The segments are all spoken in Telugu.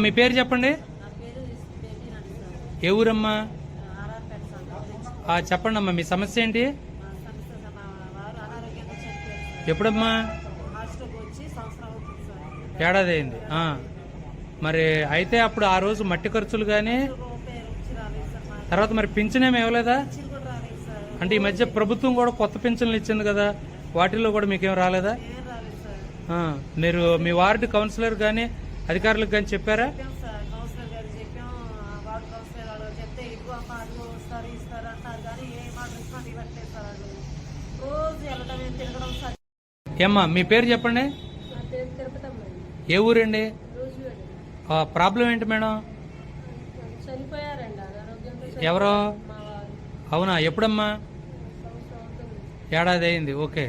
మీ పేరు చెప్పండి? ఏ ఊరమ్మా? చెప్పండి అమ్మా మీ సమస్య ఏంటి? ఎప్పుడమ్మా? ఏడాది అయింది. మరి అయితే అప్పుడు ఆ రోజు మట్టి ఖర్చులు కానీ తర్వాత మరి పింఛన్ ఏమి ఇవ్వలేదా? అంటే ఈ మధ్య ప్రభుత్వం కూడా కొత్త పింఛన్లు ఇచ్చింది కదా వాటిల్లో కూడా మీకేం రాలేదా. మీరు మీ వార్డు కౌన్సిలర్ కానీ అధికారులకు కానీ చెప్పారా ఏమ్మా మీ పేరు చెప్పండి. ఏ ఊరండి? ప్రాబ్లం ఏంటి మేడం? ఎవరు? అవునా ఎప్పుడమ్మా? ఏడాది అయింది. ఓకే.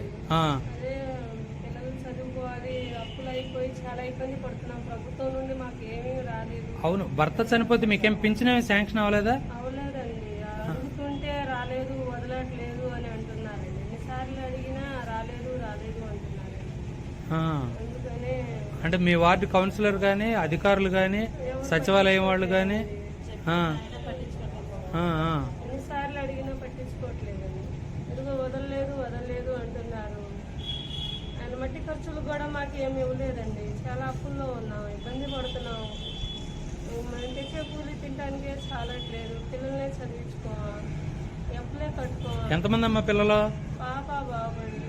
చాలా ఇబ్బంది పడుతున్నాం. ప్రభుత్వం నుండి మాకు ఏమీ రాలేదు. అవును భర్త చనిపోతే మీకేం పింఛన్ ఏమి శాంక్షన్ అవ్వలేదా? అడుగుతుంటే రాలేదు వదలట్లేదు అని అంటున్నారండి. ఎన్నిసార్లు అడిగినా రాలేదు రాలేదు అంటున్నారండి. ఆ. అందుకనే అంటే మీ వార్డు కౌన్సిలర్ కానీ అధికారులు కానీ సచివాలయం వాళ్ళు కానీ. ఎన్నిసార్లు అడిగినా పట్టించుకోవట్లేదండి వదలలేదు వదలలేదు అంటున్నారు. ఖర్చులు కూడా మాకు ఏమి ఇవ్వలేదండి. చాలా అప్పుల్లో ఉన్నాం ఇబ్బంది పడుతున్నాం. మనం తెచ్చే కూలి తినడానికే చాలట్లేదు పిల్లల్నే చదివించుకోవాలి ఎప్పులే కట్టుకోవాలి ఎంతమంది అమ్మా పిల్లలు? పాప బాబండి